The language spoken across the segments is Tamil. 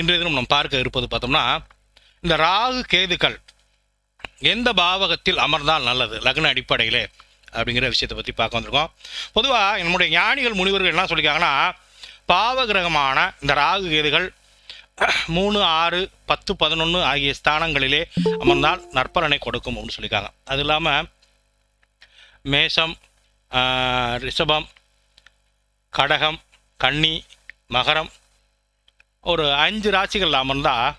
இன்றைய தினம் நம்ம பார்க்க இருப்பது பார்த்தோம்னா இந்த ராகு கேதுக்கள் எந்த பாவகத்தில் அமர்ந்தால் நல்லது? லக்ன அடிப்படையிலே அப்படிங்கிற விஷயத்தை பற்றி பார்க்க வந்திருக்கோம். பொதுவாக நம்முடைய ஞானிகள் முனிவர்கள் என்ன சொல்லியிருக்காங்கன்னா பாவகிரகமான இந்த ராகு கேதுகள் மூணு ஆறு பத்து பதினொன்று ஆகிய ஸ்தானங்களிலே அமர்ந்தால் நற்பலனை கொடுக்கும் அப்படின்னு சொல்லியிருக்காங்க. அது இல்லாமல் மேஷம் ரிஷபம் கடகம் கன்னி மகரம் ஒரு அஞ்சு ராசிகள் அமர்ந்தால்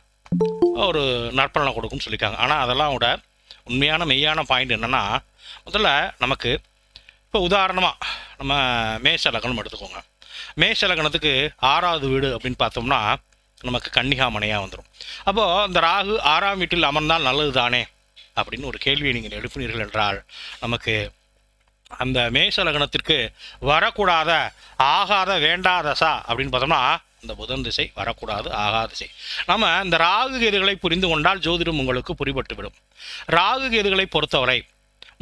ஒரு நற்பலனை கொடுக்கும்னு சொல்லியிருக்காங்க. ஆனால் அதெல்லாம் விட உண்மையான மெய்யான பாயிண்ட் என்னென்னா முதல்ல நமக்கு இப்போ உதாரணமாக நம்ம மேஷ லக்னம் எடுத்துக்கோங்க. மேஷ லக்னத்துக்கு ஆறாவது வீடு அப்படின்னு பார்த்தோம்னா நமக்கு கன்னிகாமனையாக வந்துடும் அப்போது இந்த ராகு ஆறாம் வீட்டில் அமர்ந்தால் நல்லது தானே அப்படின்னு ஒரு கேள்வியை நீங்கள் எழுப்பினீர்கள் என்றால் நமக்கு அந்த மேஷ லக்னத்திற்கு வரக்கூடாத ஆகாத வேண்டாதசா அப்படின்னு பார்த்தோம்னா இந்த புதன் திசை வரக்கூடாது ஆகாத திசை. நம்ம இந்த ராகு கேதுகளை புரிந்து கொண்டால் ஜோதிடம் உங்களுக்கு புரிபட்டுவிடும். ராகு கேதுகளை பொறுத்தவரை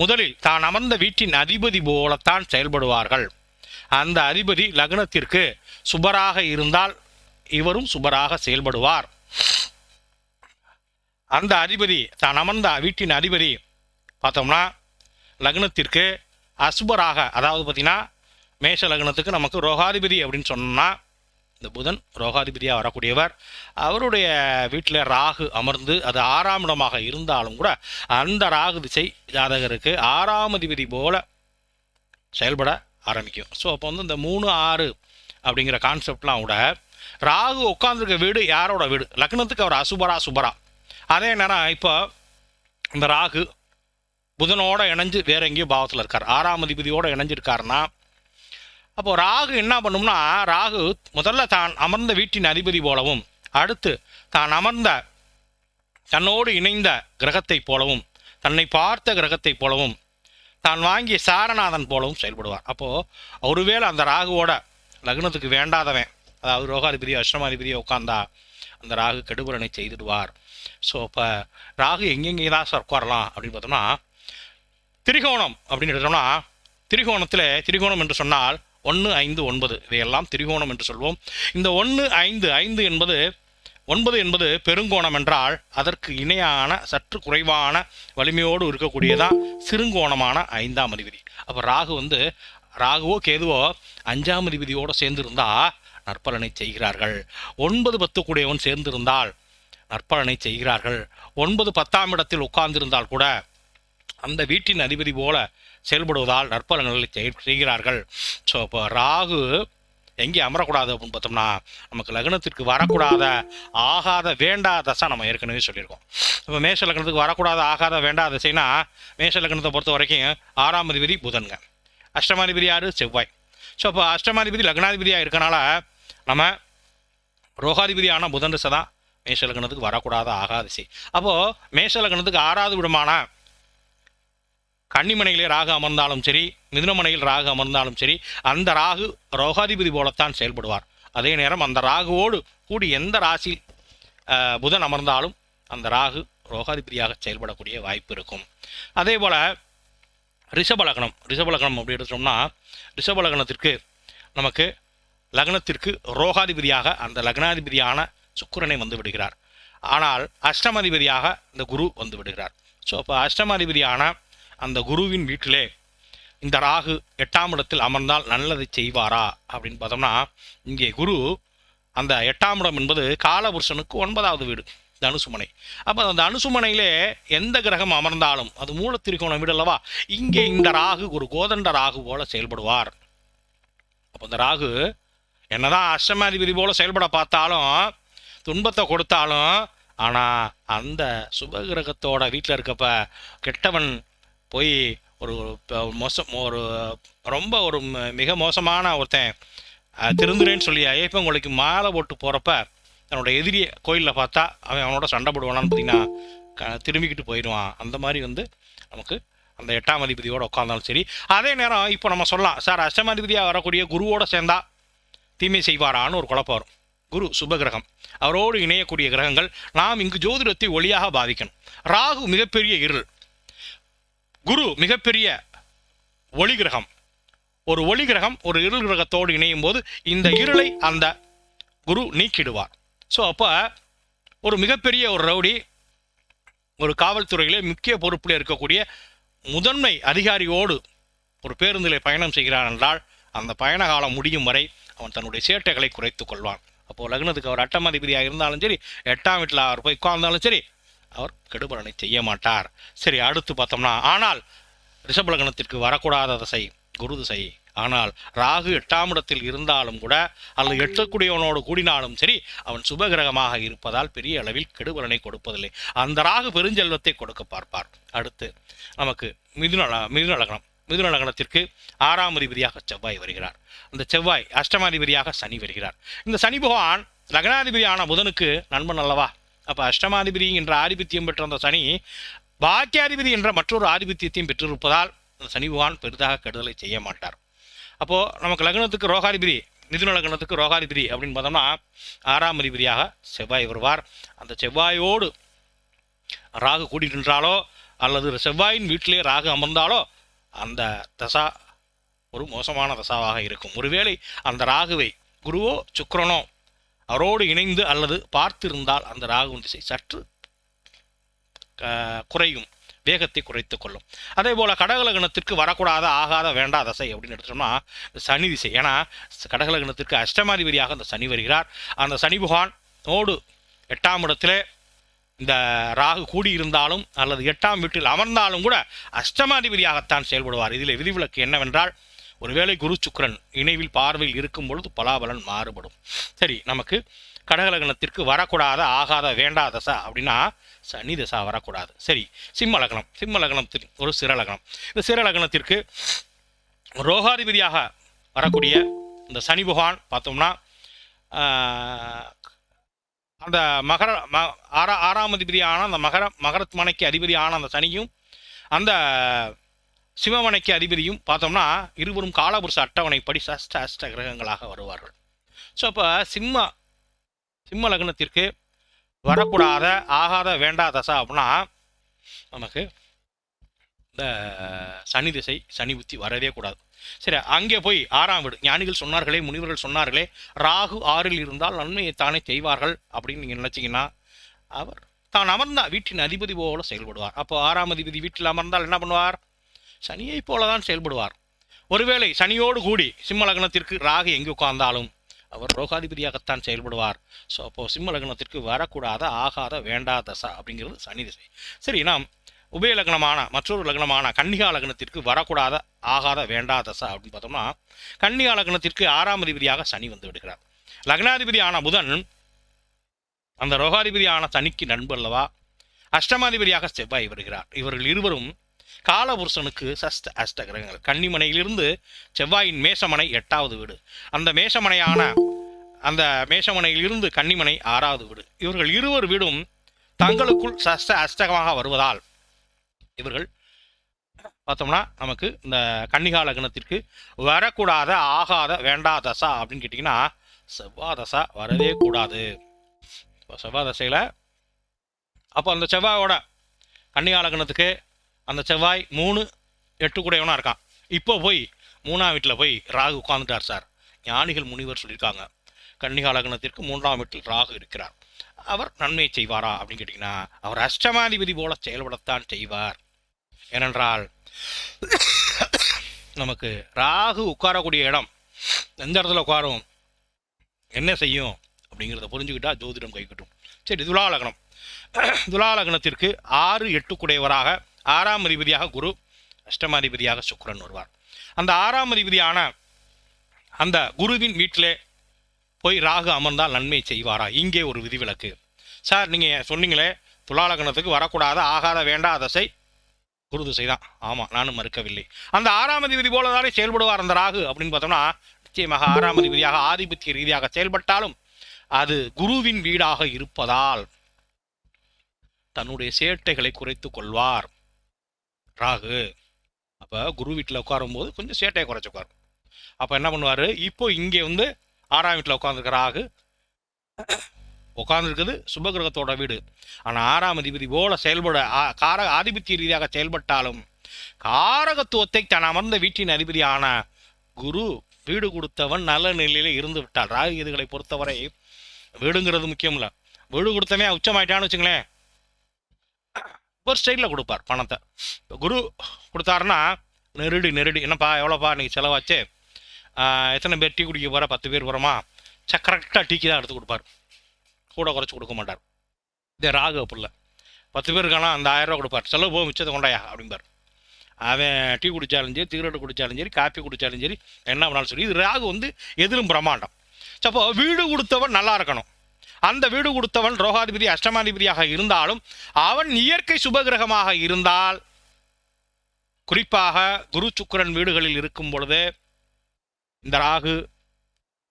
முதலில் தான் அமர்ந்த வீட்டின் அதிபதி போலத்தான் செயல்படுவார்கள். அந்த அதிபதி லக்னத்திற்கு சுபராக இருந்தால் இவரும் சுபராக செயல்படுவார். அந்த அதிபதி தான் அமர்ந்த வீட்டின் அதிபதி பார்த்தோம்னா லக்னத்திற்கு அசுபராக அதாவது பார்த்தீங்கன்னா மேஷ லக்னத்துக்கு நமக்கு ரோகாதிபதி அப்படின்னு சொன்னோம்னா இந்த புதன் ரோகாதிபதியாக வரக்கூடியவர். அவருடைய வீட்டில் ராகு அமர்ந்து அது ஆறாம் இடமாக இருந்தாலும் கூட அந்த ராகு திசை ஜாதகருக்கு ஆறாம் அதிபதி போல செயல்பட ஆரம்பிக்கும். ஸோ அப்போ வந்து இந்த மூணு ஆறு அப்படிங்கிற கான்செப்ட்லாம் கூட ராகு உட்காந்துருக்க வீடு யாரோட வீடு? லக்னத்துக்கு அவர் அசுபரா சுபரா. அதே நேரம் இப்போ இந்த ராகு புதனோட இணைஞ்சு வேற எங்கேயோ பாவத்தில் இருக்கார். ஆறாம் அதிபதியோடு இணைஞ்சிருக்காருன்னா அப்போது ராகு என்ன பண்ணும்னா ராகு முதல்ல தான் அமர்ந்த வீட்டின் அதிபதி போலவும் அடுத்து தான் அமர்ந்த தன்னோடு இணைந்த கிரகத்தைப் போலவும் தன்னை பார்த்த கிரகத்தைப் போலவும் தான் வாங்கிய சாரநாதன் போலவும் செயல்படுவார். அப்போது ஒருவேளை அந்த ராகுவோட லக்னத்துக்கு வேண்டாதவன் அதாவது ரோகாதிபதி அஷ்டமாதிபதியோ உட்காந்தா அந்த ராகு கெடுபலனை செய்துடுவார். ஸோ இப்போ ராகு எங்கெங்கே தான் சார் உட்காரலாம் அப்படின்னு பார்த்தோம்னா திரிகோணம் அப்படின்னு எடுத்தோம்னா திரிகோணத்தில் திரிகோணம் என்று சொன்னால் ஒன்று ஐந்து ஒன்பது இதையெல்லாம் திரிகோணம் என்று சொல்வோம். இந்த ஒன்று ஐந்து ஐந்து என்பது ஒன்பது என்பது பெருங்கோணம் என்றால் அதற்கு இணையான சற்று குறைவான வலிமையோடு இருக்கக்கூடியதான் சிறுங்கோணமான ஐந்தாம் அதிபதி. அப்போ ராகு வந்து ராகுவோ கேதுவோ அஞ்சாம் அதிபதியோடு சேர்ந்திருந்தா நற்பலனை செய்கிறார்கள். ஒன்பது பத்து கூடியவன் சேர்ந்திருந்தால் நற்பலனை செய்கிறார்கள். ஒன்பது பத்தாம் இடத்தில் உட்கார்ந்திருந்தால் கூட அந்த வீட்டின் அதிபதி போல செயல்படுவதால் நற்பலன்களை செய்- செய்கிறார்கள். ஸோ இப்போ ராகு எங்கே அமரக்கூடாது அப்படின்னு பார்த்தோம்னா நமக்கு லக்னத்திற்கு வரக்கூடாத ஆகாத வேண்டாத தசை நம்ம ஏற்கனவே சொல்லியிருக்கோம். இப்போ மேஷ லக்னத்துக்கு வரக்கூடாத ஆகாத வேண்டாத தசைனா மேஷ லக்னத்தை பொறுத்த வரைக்கும் ஆறாம் அதிபதி புதன்க. அஷ்டமாதிபதி ஆறு செவ்வாய். ஸோ அப்போ அஷ்டமாதிபதி லக்னாதிபதியாக இருக்கனால நம்ம ரோகாதிபதியான புதன் தசை தான் மேஷ லக்னத்துக்கு வரக்கூடாத ஆகாத திசை. அப்போது மேஷ லக்னத்துக்கு ஆறாவது விடமான கன்னிமனையிலே ராகு அமர்ந்தாலும் சரி மிதுனமனையில் ராகு அமர்ந்தாலும் சரி அந்த ராகு ரோகாதிபதி போலத்தான் செயல்படுவார். அதே நேரம் அந்த ராகுவோடு கூடி எந்த ராசியில் புதன் அமர்ந்தாலும் அந்த ராகு ரோகாதிபதியாக செயல்படக்கூடிய வாய்ப்பு இருக்கும். அதே போல் ரிஷபலகணம் ரிஷபலகணம் அப்படி எடுத்தோம்னா ரிஷபலக்னத்திற்கு நமக்கு லக்னத்திற்கு ரோகாதிபதியாக அந்த லக்னாதிபதியான சுக்கரனை வந்து விடுகிறார். ஆனால் அஷ்டமாதிபதியாக இந்த குரு வந்து விடுகிறார். ஸோ அப்போ அஷ்டமாதிபதியான அந்த குருவின் வீட்டிலே இந்த ராகு எட்டாம் இடத்தில் அமர்ந்தால் நல்லதை செய்வாரா? அப்படின்னு பார்த்தோம்னா இங்கே குரு அந்த எட்டாம் இடம் என்பது காலபுருஷனுக்கு ஒன்பதாவது வீடு தனுசுமனை அப்போ அந்த அனுசுமனையிலே எந்த கிரகம் அமர்ந்தாலும் அது மூலத்திரிகோணம் வீடு அல்லவா? இங்கே இந்த ராகு ஒரு கோதண்ட ராகு போல செயல்படுவார். அப்போ இந்த ராகு என்னதான் அஷ்டமாதிபதி போல செயல்பட பார்த்தாலும் துன்பத்தை கொடுத்தாலும் ஆனால் அந்த சுபகிரகத்தோட வீட்டில் இருக்கப்ப கெட்டவன் போய் ஒரு மோசம் ஒரு ரொம்ப ஒரு ம- மிக மோசமான ஒருத்தன் திருந்துறேன்னு சொல்லி ஐயப்பங்களுக்கு மாலை போட்டு போகிறப்ப தன்னோட எதிரியை கோயிலில் பார்த்தா அவன் அவனோட சண்டை போடுவானான்னு பார்த்தீங்கன்னா க- திரும்பிக்கிட்டு போயிடுவான். அந்த மாதிரி வந்து நமக்கு அந்த எட்டாம் அதிபதியோடு உட்காந்தாலும் சரி. அதே நேரம் இப்போ நம்ம சொல்லலாம் சார் அஷ்டமாதிபதியாக வரக்கூடிய குருவோடு சேர்ந்தா தீமை செய்வாரான்னு ஒரு குழப்பம் வரும். குரு சுபகிரகம். அவரோடு இணையக்கூடிய கிரகங்கள் நாம் இங்கு ஜோதிடத்தை ஒளியாக பாதிக்கணும். ராகு மிகப்பெரிய இருள். குரு மிகப்பெரிய ஒளி கிரகம் ஒரு ஒளி கிரகம் ஒரு இருள் கிரகத்தோடு இணையும் போது இந்த இருளை அந்த குரு நீக்கிடுவார். ஸோ அப்போ ஒரு மிகப்பெரிய ஒரு ரவுடி ஒரு காவல்துறையிலே முக்கிய பொறுப்பில் இருக்கக்கூடிய முதன்மை அதிகாரியோடு ஒரு பேருந்தில் பயணம் செய்கிறான் என்றால் அந்த பயண காலம் முடியும் வரை அவன் தன்னுடைய சேட்டைகளை குறைத்து கொள்வான். அப்போது லக்னத்துக்கு அவர் அட்டம் அதிபதியாக இருந்தாலும் சரி எட்டாம் வீட்டில் அவர் போய் உட்கார்ந்தாலும் சரி அவர் கெடுபலனை செய்ய மாட்டார் சரி அடுத்து பார்த்தோம்னா ஆனால் ரிஷபலகணத்திற்கு வரக்கூடாத தசை குரு திசை. ஆனால் ராகு எட்டாம் இடத்தில் இருந்தாலும் கூட அல்லது எட்டக்கூடியவனோடு கூடினாலும் சரி அவன் சுபகிரகமாக இருப்பதால் பெரிய அளவில் கெடுபலனை கொடுப்பதில்லை. அந்த ராகு பெருஞ்செல்வத்தை கொடுக்க பார்ப்பார். அடுத்து நமக்கு மிதுன மிதுநலகணம் மிதுன மிதுன லக்னத்திற்கு ஆறாம் அதிபதியாக செவ்வாய் வருகிறார். அந்த செவ்வாய் அஷ்டமாதிபதியாக சனி வருகிறார். இந்த சனி பகவான் லக்னாதிபதியான புதனுக்கு நண்பன் அல்லவா? அப்போ அஷ்டமாதிபதி என்ற ஆதிபத்தியம் பெற்ற அந்த சனி பாக்கியாதிபதி என்ற மற்றொரு ஆதிபத்தியத்தையும் பெற்றிருப்பதால் அந்த சனி பகவான் பெரிதாக கெடுதலை செய்ய மாட்டார். அப்போது நமக்கு லக்னத்துக்கு ரோகாதிபதி மிதுன லக்னத்துக்கு ரோகாதிபதி அப்படின்னு பார்த்தோம்னா ஆறாம் அதிபதியாக செவ்வாய் வருவார். அந்த செவ்வாயோடு ராகு கூடி நின்றாலோ அல்லது செவ்வாயின் வீட்டிலே ராகு அமர்ந்தாலோ அந்த தசா ஒரு மோசமான தசாவாக இருக்கும். ஒருவேளை அந்த ராகுவை குருவோ சுக்கரனோ அவரோடு இணைந்து அல்லது பார்த்திருந்தால் அந்த ராகுவின் திசை சற்று குறையும். வேகத்தை குறைத்து கொள்ளும். அதே போல் கடகலகணத்திற்கு வரக்கூடாத ஆகாத வேண்டா தசை அப்படின்னு எடுத்தோம்னா சனி திசை. ஏன்னா கடகலகணத்திற்கு அஷ்டமாதிபதியாக அந்த சனி வருகிறார். அந்த சனி பகவான் ஓடு எட்டாம் இடத்திலே இந்த ராகு கூடியிருந்தாலும் அல்லது எட்டாம் வீட்டில் அமர்ந்தாலும் கூட அஷ்டமாதிபதியாகத்தான் செயல்படுவார். இதில் விதிவிலக்கு என்னவென்றால் ஒருவேளை குரு சுக்கரன் இணைவில் பார்வையில் இருக்கும் பொழுது பலாபலன் மாறுபடும். சரி நமக்கு கடகலகணத்திற்கு வரக்கூடாத ஆகாத வேண்டா தசா அப்படின்னா சனி தசா வரக்கூடாது. சரி சிம்ம லக்னம் சிம்ம லக்னத்தின் ஒரு சிறலக்னம் இந்த சிறலக்னத்திற்கு ரோகாதிபதியாக வரக்கூடிய இந்த சனி பகவான் பார்த்தோம்னா அந்த மகர ம ஆறா ஆறாம் அதிபதியான அந்த மகர மகரத் மனைக்கு அதிபதியான அந்த சனியும் அந்த சிவமனைக்கு அதிபதியும் பார்த்தோம்னா இருவரும் காலபுருஷ அட்டவணைப்படி சஷ்ட அஷ்ட கிரகங்களாக வருவார்கள். ஸோ அப்போ சிம்ம சிம்ம லக்னத்திற்கு வரக்கூடாத ஆகாத வேண்டா தசா அப்படின்னா நமக்கு இந்த சனி திசை சனி புத்தி வரவே கூடாது. சரி அங்கே போய் ஆறாம் வீடு. ஞானிகள் சொன்னார்களே முனிவர்கள் சொன்னார்களே ராகு ஆறில் இருந்தால் நன்மையை தானே செய்வார்கள் அப்படின்னு நீங்கள் நினச்சிங்கன்னா அவர் தான் அமர்ந்தா வீட்டின் அதிபதி போல செயல்படுவார். அப்போ ஆறாம் அதிபதி வீட்டில் அமர்ந்தால் என்ன பண்ணுவார்? சனியை போல தான் செயல்படுவார். ஒருவேளை சனியோடு கூடி சிம்ம லக்னத்திற்கு ராகு எங்கே உட்கார்ந்தாலும் அவர் ரோகாதிபதியாகத்தான் செயல்படுவார். ஸோ அப்போது சிம்ம லக்னத்திற்கு வரக்கூடாத ஆகாத வேண்டா தசா அப்படிங்கிறது சனி திசை. சரி நாம் உபய லக்னமான மற்றொரு லக்னமான கன்னிகா லக்னத்திற்கு வரக்கூடாத ஆகாத வேண்டா தசா அப்படின்னு பார்த்தோம்னா கன்னிகா லக்னத்திற்கு ஆறாம் அதிபதியாக சனி வந்து விடுகிறார். லக்னாதிபதியான புதன் அந்த ரோகாதிபதியான சனிக்கு நண்பு அல்லவா? அஷ்டமாதிபதியாக செவ்வாய் வருகிறார். இவர்கள் இருவரும் காலபுருஷனுக்கு சஷ்ட அஷ்ட கிரகங்கள் கன்னிமனையிலிருந்து செவ்வாயின் மேசமனை எட்டாவது வீடு. அந்த மேசமனையான அந்த மேசமனையிலிருந்து கன்னிமனை ஆறாவது வீடு. இவர்கள் இருவர் வீடும் தங்களுக்குள் சஷ்ட அஷ்டகமாக வருவதால் இவர்கள் பார்த்தோம்னா நமக்கு இந்த கன்னிகா லக்னத்திற்கு வரக்கூடாத ஆகாத வேண்டா தசா அப்படின்னு கேட்டிங்கன்னா செவ்வாதசா வரவே கூடாது. இப்போ செவ்வாய் தசையில் அப்போ அந்த செவ்வாயோட கன்னிகா லக்னத்துக்கு அந்த செவ்வாய் மூணு எட்டு கூடையவனாக இருக்கான். இப்போ போய் மூணாம் வீட்டில் போய் ராகு உட்காந்துட்டார் சார். ஞானிகள் முனிவர் சொல்லியிருக்காங்க. கன்னிகா லக்னத்திற்கு மூன்றாம் வீட்டில் ராகு இருக்கிறார். அவர் நன்மையை செய்வாரா அப்படின்னு கேட்டிங்கன்னா அவர் அஷ்டமாதிபதி போல செயல்படத்தான் செய்வார். ஏனென்றால் நமக்கு ராகு உட்காரக்கூடிய இடம் எந்த இடத்துல உட்காரும் என்ன செய்யும் அப்படிங்கிறத புரிஞ்சுக்கிட்டா ஜோதிடம் கைக்கிட்டும் சரி துலா லக்னம். துலா லக்னத்திற்கு ஆறு எட்டு குடையவராக ஆறாம் அதிபதியாக குரு அஷ்டமாதிபதியாக சுக்கரன் வருவார். அந்த ஆறாம் அதிபதியான அந்த குருவின் வீட்டிலே போய் ராகு அமர்ந்தால் நன்மை செய்வாரா? இங்கே ஒரு விதிவிலக்கு. சார் நீங்கள் சொன்னீங்களே துலாலகணத்துக்கு வரக்கூடாத ஆகாத வேண்டா தசை குரு திசை தான். ஆமாம் நானும் மறுக்கவில்லை. அந்த ஆறாம் அதிபதி போல தானே செயல்படுவார் அந்த ராகு அப்படின்னு பார்த்தோம்னா நிச்சயமாக ஆறாம் அதிபதியாக ஆதிபத்திய ரீதியாக செயல்பட்டாலும் அது குருவின் வீடாக இருப்பதால் தன்னுடைய சேட்டைகளை குறைத்து கொள்வார். ராகு. அப்போ குரு வீட்டில் உட்காரும்போது கொஞ்சம் சேட்டையை குறைச்சி உட்காரும் அப்போ என்ன பண்ணுவார்? இப்போ இங்கே வந்து ஆறாம் வீட்டில் உட்காந்துருக்க ராகு. உட்காந்துருக்குது சுபகிரகத்தோட வீடு. ஆனால் ஆறாம் அதிபதி போல செயல்பட ஆ- கார ஆதிபத்திய ரீதியாக செயல்பட்டாலும் காரகத்துவத்தை தன் அமர்ந்த வீட்டின் அதிபதியான குரு வீடு கொடுத்தவன் நல்ல நிலையில் இருந்து விட்டால். ராகு இதுகளை பொறுத்தவரை வீடுங்கிறது முக்கியம் இல்லை வீடு கொடுத்தவன் உச்சமாயிட்டான்னு வச்சுங்களேன். ஒரு ஸ்டைலில் கொடுப்பார் பணத்தை. இப்போ குரு கொடுத்தாருன்னா நெருடி நெருடி என்னப்பா எவ்வளோப்பா நீங்கள் செலவாச்சு? எத்தனை பேர் டீ குடிக்க போகிற பத்து பேர் போகிறோமா ச கரெக்டாக டீக்கு தான் எடுத்து கொடுப்பார். கூட குறைச்சி கொடுக்க மாட்டார். இதே ராகு பிள்ளை. பத்து பேருக்கானா அந்த ஆயிரம் கொடுப்பார். செலவு போக மிச்சத்தை கொண்டாயா அப்படிம்பார். அவன் டீ குடித்தாலும் சரி சிகரெட் குடித்தாலும் சரி காப்பி குடித்தாலும் சரி என்ன பண்ணாலும் சரி இது ராகு வந்து எதிரும் பிரம்மாண்டம். அப்போ வீடு கொடுத்தவன் நல்லா இருக்கணும். அந்த வீடு கொடுத்தவன் ரோகாதிபதி அஷ்டமாதிபதியாக இருந்தாலும் அவன் இயற்கை சுபகிரகமாக இருந்தால் குறிப்பாக குரு சுக்கிரன் வீடுகளில் இருக்கும் பொழுது இந்த ராகு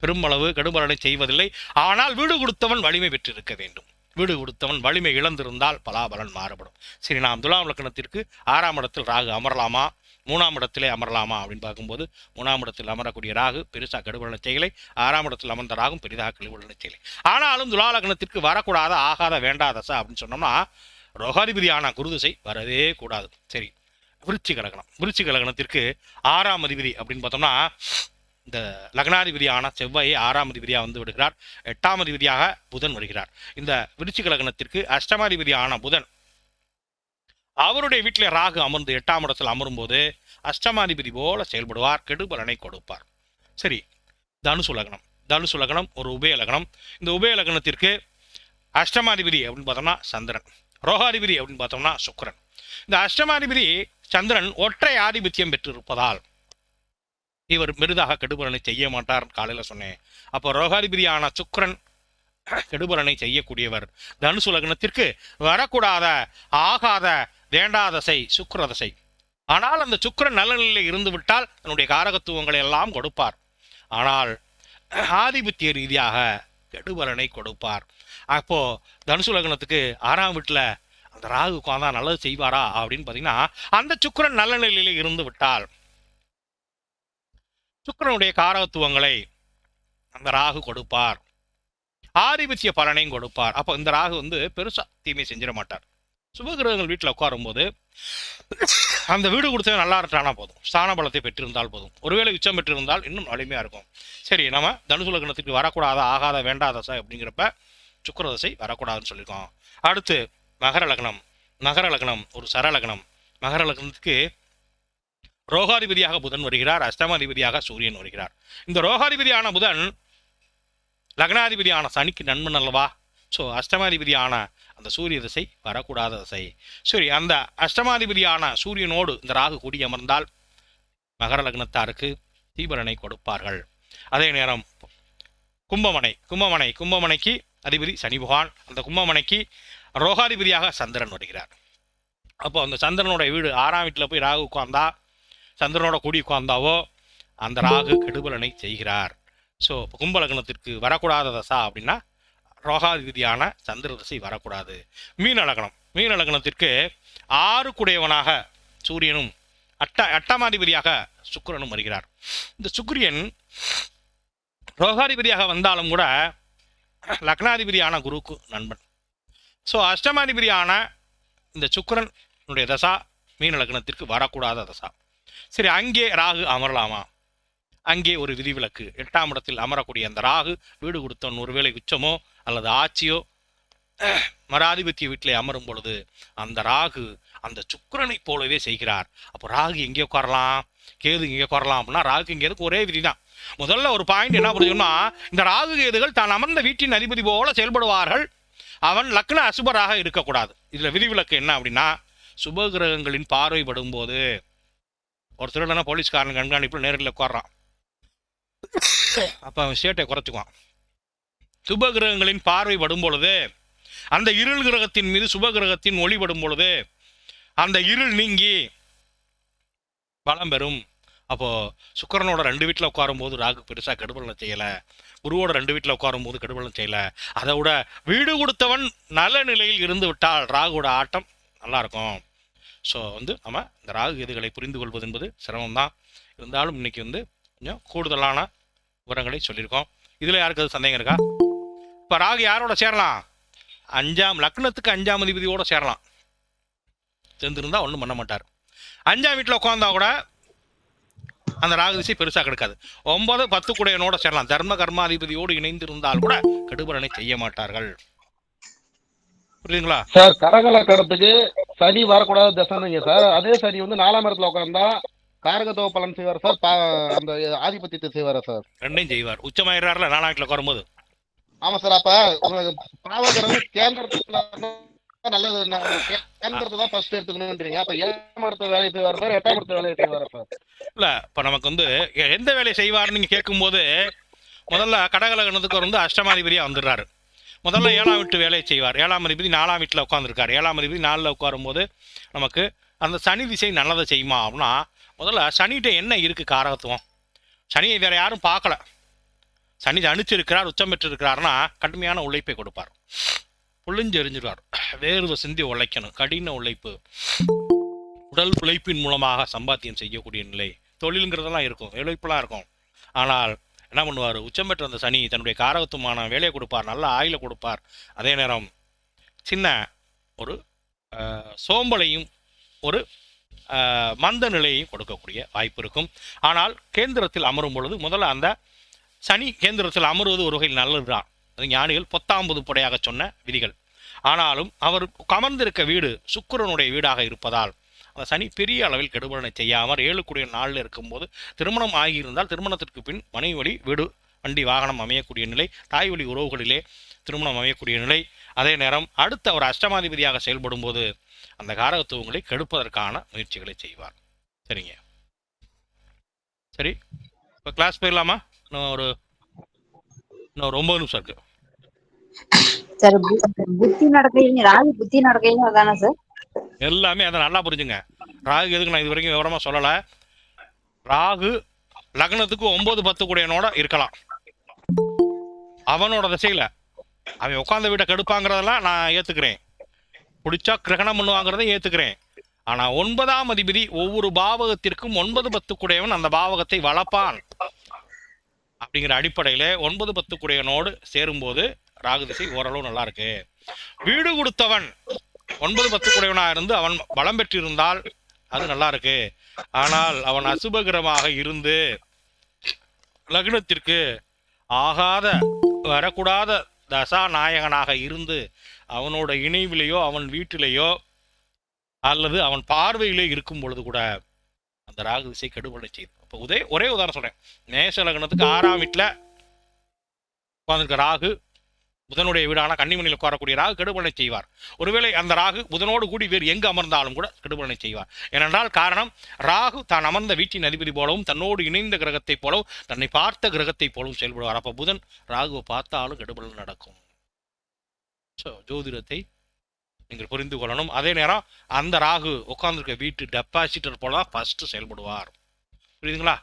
பெருமளவு கடுபலனை செய்வதில்லை. ஆனால் வீடு கொடுத்தவன் வலிமை பெற்றிருக்க வேண்டும். வீடு கொடுத்தவன் வலிமை இழந்திருந்தால் பலாபலன் மாறுபடும். சரி நாம் துலாம் லக்கணத்திற்கு ஆறாம் இடத்தில் ராகு அமரலாமா? மூணாம் இடத்திலே அமரலாமா அப்படின்னு பார்க்கும்போது மூணாம் இடத்தில் அமரக்கூடிய ராகு பெருசாக கடுபலனை செய்யலை ஆறாம் இடத்தில் அமர்ந்த ராகும் பெரிதாக கடுபலனை செய்யலை ஆனாலும் துலாலக்னத்திற்கு வரக்கூடாத ஆகாத வேண்டாதசா அப்படின்னு சொன்னோம்னா ரோகாதிபதியான குருதிசை வரவே கூடாது. சரி விருச்சிக லக்னம். விருச்சிக லக்னத்திற்கு ஆறாம் அதிபதி அப்படின்னு பார்த்தோம்னா இந்த லக்னாதிபதியான செவ்வாயை ஆறாம் அதிபதியாக வந்து விடுகிறார். எட்டாம் அதிபதியாக புதன் வருகிறார். இந்த விருச்சிக லக்னத்திற்கு அஷ்டமாதிபதியான புதன் அவருடைய வீட்டில் ராகு அமர்ந்து எட்டாம் இடத்தில் அமரும்போது அஷ்டமாதிபதி போல செயல்படுவார் கெடுபலனை கொடுப்பார். சரி தனுசு லக்னம். தனுசு லக்னம் ஒரு உபய லக்னம். இந்த உபய லக்னத்திற்கு அஷ்டமாதிபதி அப்படின்னு பார்த்தோம்னா சந்திரன். ரோகாதிபதி அப்படின்னு பார்த்தோம்னா சுக்கரன். இந்த அஷ்டமாதிபதி சந்திரன் ஒற்றை ஆதிபத்தியம் பெற்றிருப்பதால் இவர் மெருதாக கெடுபலனை செய்ய மாட்டார் காலையில் சொன்னேன். அப்போ ரோகாதிபதியான சுக்கரன் கெடுபலனை செய்யக்கூடியவர். தனுசு லக்னத்திற்கு வரக்கூடாத ஆகாத வேண்டாதசை சுக்கரதசை. ஆனால் அந்த சுக்கிரன் நல்ல நிலையில் இருந்துவிட்டால் தன்னுடைய காரகத்துவங்களை எல்லாம் கொடுப்பார். ஆனால் ஆதிபத்திய ரீதியாக கெடுபலனை கொடுப்பார். அப்போ தனுசு லக்னத்துக்கு ஆறாம் வீட்டில் அந்த ராகு உட்காந்தா நல்லது செய்வாரா அப்படின்னு பார்த்தீங்கன்னா அந்த சுக்கிரன் நல்ல நிலையில் இருந்து விட்டால் சுக்கரனுடைய காரகத்துவங்களை அந்த ராகு கொடுப்பார். ஆதிபத்திய பலனையும் கொடுப்பார். அப்போ இந்த ராகு வந்து பெருசாக தீமை செஞ்சிட மாட்டார். சுபகிரகங்கள் வீட்டில் உட்காரும்போது அந்த வீடு கொடுத்தவன் நல்லா இருக்கானா போதும். ஸ்தான பலத்தை பெற்றிருந்தால் போதும். ஒருவேளை உச்சம் பெற்றிருந்தால் இன்னும் வலிமையாக இருக்கும். சரி நம்ம தனுசு லக்னத்துக்கு வரக்கூடாத ஆகாத வேண்டாதசை அப்படிங்கிறப்ப சுக்கரதசை வரக்கூடாதுன்னு சொல்லியிருக்கோம். அடுத்து மகர லக்னம். மகர லக்னம் ஒரு சர லக்னம். மகர லக்னத்துக்கு ரோகாதிபதியாக புதன் வருகிறார். அஷ்டமாதிபதியாக சூரியன் வருகிறார். இந்த ரோகாதிபதியான புதன் லக்னாதிபதியான சனிக்கு நண்பன் அல்லவா? ஸோ அஷ்டமாதிபதியான அந்த சூரிய திசை வரக்கூடாத திசை. சரி அந்த அஷ்டமாதிபதியான சூரியனோடு இந்த ராகு கூடி அமர்ந்தால் மகர லக்னத்தாருக்கு தீபரனை கொடுப்பார்கள். அதே நேரம் கும்பமனை கும்பமனை கும்பமனைக்கு அதிபதி சனி பகவான் அந்த கும்பமனைக்கு ரோகாதிபதியாக சந்திரன் வருகிறார். அப்போ அந்த சந்திரனோட வீடு ஆறாம் வீட்டில் போய் ராகு உட்கார்ந்தா சந்திரனோட கூடி உட்கார்ந்தாவோ அந்த ராகு கெடுபலனை செய்கிறார். ஸோ கும்ப லக்னத்திற்கு வரக்கூடாத தசா அப்படின்னா ரோகாதிபதியான சந்திர திசை வரக்கூடாது. மீன லக்னம். மீன லக்னத்திற்கு ஆறு குடையவனாக சூரியனும் அட்ட அட்டமாதிபதியாக சுக்கிரனும் வருகிறார். இந்த சுக்கிரியன் ரோகாதிபதியாக வந்தாலும் கூட லக்னாதிபதியான குருக்கு நண்பன். ஸோ அஷ்டமாதிபதியான இந்த சுக்கரனுடைய தசா மீன லக்னத்திற்கு வரக்கூடாத தசா. சரி அங்கே ராகு அமரலாமா? அங்கே ஒரு விதிவிலக்கு. எட்டாம் இடத்தில் அமரக்கூடிய அந்த ராகு வீடு கொடுத்தவன் ஒருவேளை உச்சமோ அல்லது ஆட்சியோ மராதிபத்திய வீட்டில் அமரும் பொழுது அந்த ராகு அந்த சுக்கரனை போலவே செய்கிறார். அப்போ ராகு எங்கே உட்காரலாம்? கேது இங்கே உட்காரலாம் அப்படின்னா ராகு இங்கேருக்கு ஒரே விதி தான். முதல்ல ஒரு பாயிண்ட் என்ன புரிஞ்சுன்னா இந்த ராகு கேதுகள் தான் அமர்ந்த வீட்டின் அதிபதி போல செயல்படுவார்கள். அவன் லக்ன அசுபராக இருக்கக்கூடாது. இதில் விதிவிலக்கு என்ன அப்படின்னா சுபகிரகங்களின் பார்வைப்படும் போது ஒரு திருடனா போலீஸ்காரன் கண்காணிப்பில் நேரில் உட்காடுறான் அப்போ அவன் சேட்டை குறைச்சிக்குவான். சுபகிரகங்களின் பார்வை படும் பொழுது அந்த இருள் கிரகத்தின் மீது சுபகிரகத்தின் ஒளி படும் பொழுது அந்த இருள் நீங்கி பலம் பெறும். அப்போ சுக்கரனோட ரெண்டு வீட்டில் உட்காரும்போது ராகு பெருசாக கெடுபலனை செய்யலை. குருவோட ரெண்டு வீட்டில் உட்காரும்போது கெடுபலன் செய்யலை. அதை விட வீடு கொடுத்தவன் நல்ல நிலையில் இருந்து விட்டால் ராகுவோட ஆட்டம் நல்லா இருக்கும் ஸோ வந்து நம்ம இந்த ராகு இதுகளை புரிந்து கொள்வது என்பது சிரமம்தான். இருந்தாலும் இன்னைக்கு வந்து கொஞ்சம் கூடுதலான விவரங்களை சொல்லியிருக்கோம். இதில் யாருக்காவது சந்தேகம் இருக்கா? இப்போ ராகு யாரோட சேரலாம்? அஞ்சாம் லக்னத்துக்கு அஞ்சாம் அதிபதியோட சேரலாம். சேர்ந்துருந்தா ஒன்றும் பண்ண மாட்டார். அஞ்சாம் வீட்டில் உட்காந்தா கூட அந்த ராகு திசை பெருசாக கெடுக்காது. ஒன்பது பத்து குடையனோட சேரலாம். தர்ம கர்மாதிபதியோடு இணைந்திருந்தால் கூட கெடுபலனை செய்ய மாட்டார்கள். புரியுதுங்களா? சார் கரகலக்கணத்துக்கு சனி வரக்கூடாத தசைங்க சார். அதே சனி வந்து நாலாம் இடத்துல உட்காந்தா காரகத்துவ பலன் செய்வார் சார். அந்த ஆதிபத்தியத்தை செய்வாரா சார். ரெண்டையும் செய்வார். உச்சமாயிடுறாருல நாலாம் வீட்டில் உட்காரும்போது. ஆமா சார் அப்ப உங்களுக்கு பாவகிரகம் கேந்திரத்துல நல்லது. ந- கேந்திரத்தை தான் ஃபர்ஸ்ட் எடுத்துக்கணும்ன்றீங்க. அப்ப ஏழாம் இடத்த வேலையை செய்வார் சார் எட்டாம் இடத்த வேலையை செய்வார் சார். இல்லை இப்போ நமக்கு வந்து எந்த வேலையை செய்வார்னு நீங்கள் கேட்கும்போது முதல்ல கடகலகணத்துக்கு வந்து அஷ்டமாதிபதியா வந்துடுறாரு. முதல்ல ஏழாம் வீட்டு வேலையை செய்வார். ஏழாம் அதிபதி நாலாம் வீட்டில் உட்காந்துருக்காரு ஏழாம் அதிபதி நாலில் உட்காரும்போது நமக்கு அந்த சனி திசை நல்லதை செய்யுமா அப்படின்னா முதல்ல சனிகிட்ட என்ன இருக்குது காரகத்துவம்? சனியை வேறு யாரும் பார்க்கல. சனி அணிச்சிருக்கிறார் உச்சம் பெற்றிருக்கிறார்னா கடுமையான உழைப்பை கொடுப்பார். புள்ளிஞ்செறிஞ்சிருவார். வேர்வை சிந்தி உழைக்கணும். கடின உழைப்பு. உடல் உழைப்பின் மூலமாக சம்பாத்தியம் செய்யக்கூடிய நிலை. தொழிலுங்கிறதெல்லாம் இருக்கும். உழைப்புலாம் இருக்கும். ஆனால் என்ன பண்ணுவார்? உச்சம் பெற்ற அந்த சனி தன்னுடைய காரகத்துவமான வேலையை கொடுப்பார். நல்ல ஆயில கொடுப்பார். அதே நேரம் சின்ன ஒரு சோம்பலையும் ஒரு மந்த நிலையையும் கொடுக்கக்கூடிய வாய்ப்பு இருக்கும். ஆனால் கேந்திரத்தில் அமரும் பொழுது முதல்ல அந்த சனி கேந்திரத்தில் அமருவது ஒரு வகையில் நல்லதுதான். அது ஞானிகள் பொத்தாம்பது புடையாக சொன்ன விதிகள். ஆனாலும் அவர் கமர்ந்திருக்க வீடு சுக்கரனுடைய வீடாக இருப்பதால் அந்த சனி பெரிய அளவில் கெடுபலனை செய்யாமல் ஏழுக்குடிய நாளில் இருக்கும்போது திருமணம் ஆகியிருந்தால் திருமணத்திற்கு பின் மனைவி வழி வீடு வண்டி வாகனம் அமையக்கூடிய நிலை தாய் வழி உறவுகளிலே திருமணம் அமையக்கூடிய நிலை. அதே நேரம் அடுத்த அவர் அஷ்டமாதிபதியாக செயல்படும் போது அந்த காரகத்துவங்களை கெடுப்பதற்கான முயற்சிகளை செய்வார். சரிங்க. சரி. இப்போ கிளாஸ் போயிடலாமா? இன்னும் ஒரு இன்னும் ஒன்பது நிமிஷம் இருக்கு. சார் புத்தி நடக்கையும் ராகு புத்தி நடக்கையும் அதானே சார்? எல்லாமே அதை நல்லா புரிஞ்சுங்க. ராகு எதுக்கு நான் இது வரைக்கும் விவரமாக சொல்லலை. ராகு லக்னத்துக்கு ஒன்பது பத்து கூடையனோட இருக்கலாம். அவனோட திசையில் அவன் உட்காந்த வீட்டை கெடுப்பாங்கிறதெல்லாம் நான் ஏற்றுக்கிறேன் பிடிச்சா கிரகணம் பண்ணுவாங்கிறதை ஏற்றுக்கிறேன் ஆனால் ஒன்பதாம் அதிபதி ஒவ்வொரு பாவகத்திற்கும் ஒன்பது பத்து குடையவன் அந்த பாவகத்தை வளர்ப்பான். அப்படிங்கிற அடிப்படையில் ஒன்பது பத்து குடையனோடு சேரும்போது ராகு திசை ஓரளவு நல்லா இருக்கு வீடு கொடுத்தவன் ஒன்பது பத்து குடையவனாக இருந்து அவன் பலம் பெற்றிருந்தால் அது நல்லா இருக்கு ஆனால் அவன் அசுபகிரமாக இருந்து லக்னத்திற்கு ஆகாத வரக்கூடாத தசாநாயகனாக இருந்து அவனோட இணைவிலேயோ அவன் வீட்டிலேயோ அல்லது அவன் பார்வையிலே இருக்கும் பொழுது கூட அந்த ராகு திசை கடுபடை செய்து இப்போ உதய ஒரே உதாரணம் சொல்கிறேன் மேஷ லக்னத்துக்கு ஆறாம் வீட்டில் உட்காந்துருக்க ராகு புதனுடைய வீடான கன்னிமணியில் உட்காரக்கூடிய ராகு கெடுபலனை செய்வார். ஒருவேளை அந்த ராகு புதனோடு கூடி வேறு எங்கு அமர்ந்தாலும் கூட கெடுபலனை செய்வார். ஏனென்றால் காரணம் ராகு தான் அமர்ந்த வீட்டின் அதிபதி போலவும் தன்னோடு இணைந்த கிரகத்தைப் போலவும் தன்னை பார்த்த கிரகத்தைப் போலவும் செயல்படுவார். அப்போ புதன் ராகுவை பார்த்தாலும் கெடுபலன் நடக்கும். ஸோ ஜோதிடத்தை நீங்கள் புரிந்து கொள்ளணும். அதே நேரம் அந்த ராகு உட்காந்துருக்க வீட்டு டெபாசிட்டர் போல ஃபஸ்ட்டு செயல்படுவார். புரியுதுங்களா?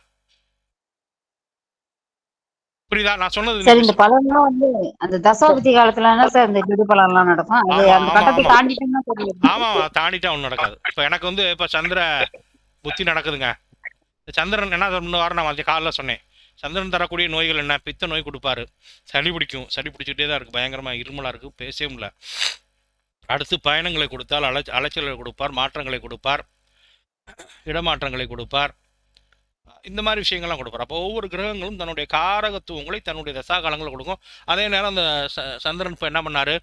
புரியுதா? நான் சொன்னது சார் இந்த பலன்லாம் வந்து அந்த தசாபதி காலத்துல சார் இந்த கெடு பலன் எல்லாம் நடக்கும்? அது அந்த கட்டத்தை. தாண்டிட்டோம்னா ஆமா தாண்டிட்டா ஒன்றும் நடக்காது. இப்போ எனக்கு வந்து இப்போ சந்திர புத்தி நடக்குதுங்க. சந்திரன் என்ன பண்ணுவார் நான் மதிய காலைல சொன்னேன். சந்திரன் தரக்கூடிய நோய்கள் என்ன? பித்த நோய் கொடுப்பாரு. சளி பிடிக்கும். சளி பிடிச்சிட்டே தான் இருக்கு. பயங்கரமா இருமலா இருக்கு. பேசவே முடியல. அடுத்து பயணங்களை கொடுத்தால் அலை அலைச்சல்களை கொடுப்பார் மாற்றங்களை கொடுப்பார் இடமாற்றங்களை கொடுப்பார். இந்த மாதிரி விஷயங்கள்லாம் கொடுப்பார். அப்போ ஒவ்வொரு கிரகங்களும் தன்னுடைய காரகத்துவங்களை தன்னுடைய தசாகாலங்களை கொடுக்கும். அதே நேரம் அந்த ச- சந்திரன் இப்போ என்ன பண்ணார்?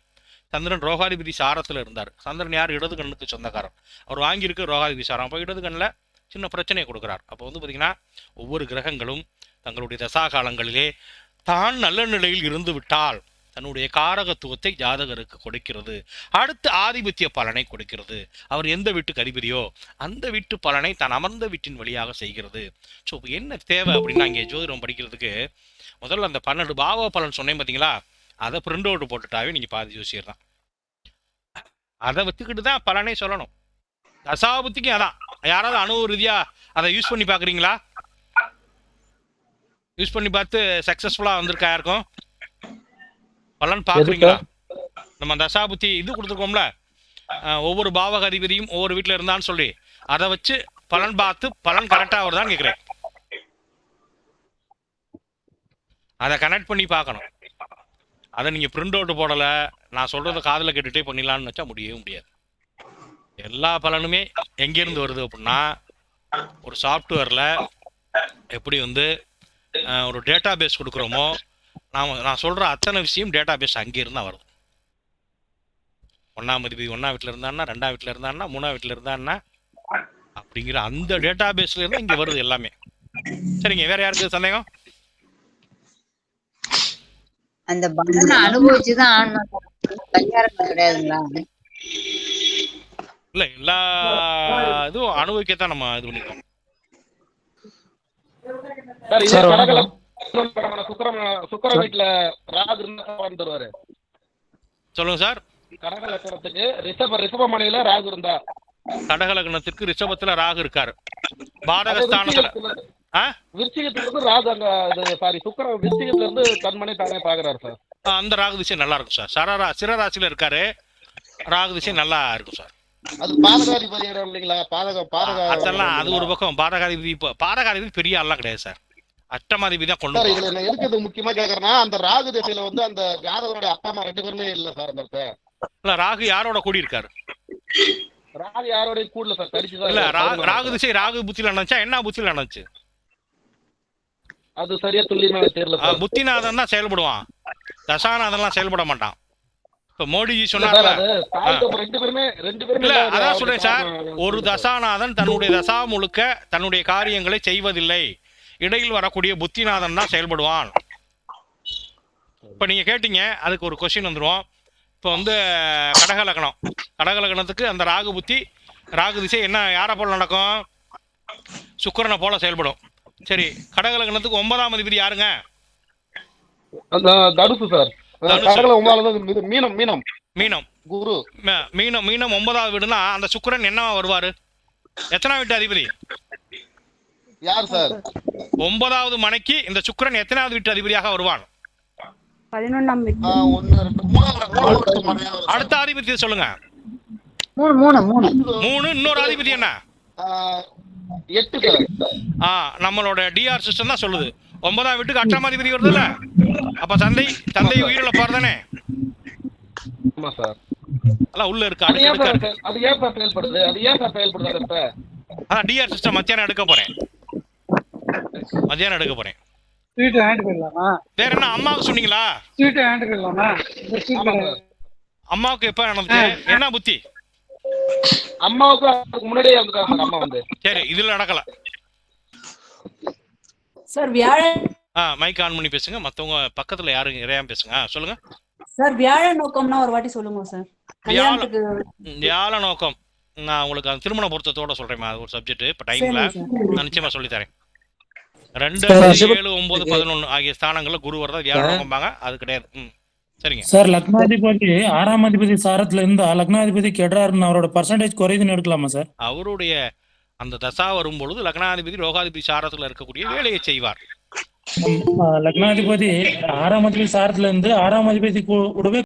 சந்திரன் ரோகாதிபதி சாரத்தில் இருந்தார். சந்திரன் யார்? இடது கண்ணுக்கு சொந்தக்காரர் அவர் வாங்கியிருக்கு ரோகாதிபதி சாரம். அப்போ இடது கண்ணில் சின்ன பிரச்சனையை கொடுக்குறார். அப்போ வந்து பார்த்தீங்கன்னா ஒவ்வொரு கிரகங்களும் தங்களுடைய தசாகாலங்களிலே தான் நல்ல நிலையில் இருந்து விட்டால் தன்னுடைய காரகத்துவத்தை ஜாதகருக்கு கொடுக்கிறது. அடுத்து ஆதிபத்திய பலனை கொடுக்கிறது. அவர் எந்த வீட்டுக்கு அதிபதியோ அந்த வீட்டு பலனை தான் அமர்ந்த வீட்டின் வழியாக செய்கிறது. ஸோ இப்போ என்ன தேவை அப்படின்னா இங்கே ஜோதிடம் படிக்கிறதுக்கு முதல்ல அந்த பன்னெண்டு பாவ பலன் சொன்னேன் பார்த்தீங்களா அதை பிரிண்ட் அவுட் போட்டுட்டாவே நீங்கள் பாதி ஜோசியர் தான். அதை வச்சுக்கிட்டு தான் பலனே சொல்லணும். தசாபுத்திக்கு அதான். யாராவது அணுவு ரீதியா அதை யூஸ் பண்ணி பார்க்குறீங்களா யூஸ் பண்ணி பார்த்து சக்ஸஸ்ஃபுல்லாக வந்திருக்கா யாருக்கும்? பலன் பார்க்குறீங்களா? நம்ம தசாபுத்தி இது கொடுத்துருக்கோம்ல. ஒவ்வொரு பாவக அதிபதியும் ஒவ்வொரு வீட்டில் இருந்தான்னு சொல்லி அதை வச்சு பலன் பார்த்து பலன் கரெக்டாக வருதான்னு கேட்குறேன் அதை கனெக்ட் பண்ணி பார்க்கணும். அதை நீங்கள் பிரிண்ட் அவுட் போடலை நான் சொல்கிறத காதில் கேட்டுட்டே பண்ணிடலான்னு வச்சா முடியவே முடியாது. எல்லா பலனுமே எங்கேருந்து வருது அப்படின்னா ஒரு சாஃப்ட்வேரில் எப்படி வந்து ஒரு டேட்டா பேஸ் கொடுக்குறோமோ நாம் நான் சொல்கிற அத்தனை விஷயம் டேட்டா பேஸ் அங்கேருந்து தான் வருது. ஒன்றாம் அதிபதி ஒன்றாம் வீட்டில் இருந்தான்னா ரெண்டாம் வீட்டில் இருந்தான்னா மூணாம் வீட்டில் இருந்தான்னா அப்படிங்கிற அந்த டேட்டா பேஸ்ல இருந்து இங்கே வருது எல்லாமே. சரிங்க வேற யாருக்கு சந்தேகம்? அந்த கிடையாதுங்களா? இல்லை எல்லா இதுவும் அனுபவிக்கத்தான் நம்ம இது பண்ணிக்கோம் சுக்கர வீட்டுல ராகு தருவாரு. சொல்லுங்க சார். கடக லட்சணத்துக்கு ரிஷப ரிஷப மனையில ராகு இருந்தா. ரிஷபத்துல ராகு இருக்காரு. பாதக அது ஸ்தானத்துல. விருச்சிகத்துல- ஆ? விருச்சிகத்துல இருந்து ராகு அங்க சாரி சுக்கரம் விருச்சிகத்துல இருந்து தன்மனை தானே பாக்குறாரு சார். அந்த ராகு திசை நல்லா இருக்கும் சார். சரரா சிரராசியில இருக்காரு. ராகு திசை நல்லா இருக்கும் சார். அது பாதகாதி பரிகாரம் இல்லைங்களா பாதக பாதக அதெல்லாம் அது ஒரு பக்கம். பாதகாதிபதி இப்போ பாதகாதிபதி பெரிய ஆள்லாம் கிடையாது சார். அஷ்டமாதிபதி தான் கொண்டு. இதுல என்ன எதுக்கு முக்கியமா கேக்குறேன்னா அந்த ராகு திசையில வந்து அந்த ஜாதகரோட அப்பா அம்மா ரெண்டு பேருமே இல்ல சார் அந்த இடத்துல. இல்ல ராகு யாரோட கூடி இருக்காரு ராகு யாரோடய கூடல சார் கடிச்சு இல்ல. ராகு திசை ராகு புத்தியில நடந்துச்சா என்ன புத்தியில நடந்துச்சு அது சரியா துல்லியமா தெரியல புத்திநாதன் தான் செயல்படுவான். தசாநாதன்லாம் செயல்பட மாட்டான். இப்போ மோடிஜி இல்ல இல்லாத அதான் சொல்றேன் சார். ஒரு. தசாநாதன் தன்னுடைய தசா முழுக்க தன்னுடைய காரியங்களை செய்வதில்லை. இடையில் வரக்கூடிய புத்திநாதன் தான் செயல்படுவான். இப்போ நீங்க கேட்டீங்க அதுக்கு ஒரு கொஸ்டின் வந்துரும். இப்போ வந்து கடக லக்னம். கடக லக்னத்துக்கு அந்த ராகு புத்தி ராகு திசை என்ன யாரை போல நடக்கும்? சுக்கிரனை போல செயல்படும். சரி கடக லக்னத்துக்கு ஒன்பதாம் அதிபதி யாருங்க? தடுப்பு சார். மீனம் மீனம். மீனம். குரு. மீனம் மீனம் ஒன்பதாவது வீடுனா அந்த சுக்கிரன் என்னவா வருவாரு? எத்தனாம் வீட்டு அதிபதி? யார் சார்? ஒன்பதாவது மனைக்கு இந்த சுக்கிரன் எத்தனாவது வீட்டு அதிபதியாக வருவான். அடுத்த அதிபதி சொல்லுங்க. மூணு இன்னொரு அதிபதி என்ன? நம்மளோட டிஆர் சிஸ்டம் தான் சொல்லுது. ஒன்பதாம் வீட்டுக்கு அட்டாம் அதிபதி வருது இல்ல அப்ப தந்தை தந்தை உயிரிழ தானே ஆமா சார். எல்லாம் உள்ள இருக்கு அது ஏன் செயல்படுது? அது ஏன் செயல்படுது அதான் டிஆர் சிஸ்டம் மத்தியானம் எடுக்க போறேன். மத்தியானம் எடுக்க போறேன். ஸ்வீட் வாங்கிட்டு போயிடலாமா வேற என்ன அம்மாவுக்கு சொன்னீங்களா? ஸ்வீட் வாங்கிட்டு போயிடலாமா அம்மாவுக்கு எப்ப நடந்துச்சு என்ன புத்தி? அம்மாவுக்கு அதுக்கு முன்னாடியே வந்துட்டாங்க சார் அம்மா வந்து. சரி இதுல நடக்கல சார் வியாழன் ஆ மைக் ஆன் பண்ணி பேசுங்க. மத்தவங்க பக்கத்துல யாரும் இறையாம பேசுங்க. சொல்லுங்க. சார் வியாழ நோக்கம்னா ஒரு வாட்டி சொல்லுங்க சார் கல்யாணத்துக்கு வியாழ நோக்கம். நான் உங்களுக்கு அந்த திருமண பொருத்தத்தோட சொல்றேன் அது ஒரு சப்ஜெக்ட் இப்ப டைம்ல நான் நிச்சயமா சொல்லி தரேன் ரெண்டு ஏழு ஒன்பது பதினொன்னு ஆகிய ஸ்தானங்கள்ல குரு வரதா வியாழ நோக்கம்பாங்க அது கிடையாது. சரிங்க. சார் லக்னாதிபதி ஆறாம் அதிபதி சாரத்துல இருந்தா லக்னாதிபதி கெடுறாருன்னு அவரோட பர்சன்டேஜ் குறையுதுன்னு எடுக்கலாமா சார்? அவருடைய அந்த தசா வரும் பொழுது லக்னாதிபதி ரோகாதிபதி சாரத்துல இருக்கக்கூடிய வேலையை செய்வார். லக்னாதிபதி ஆறாம் அதிபதி சாரத்துல இருந்து ஆறாம் அதிபதி கூடவே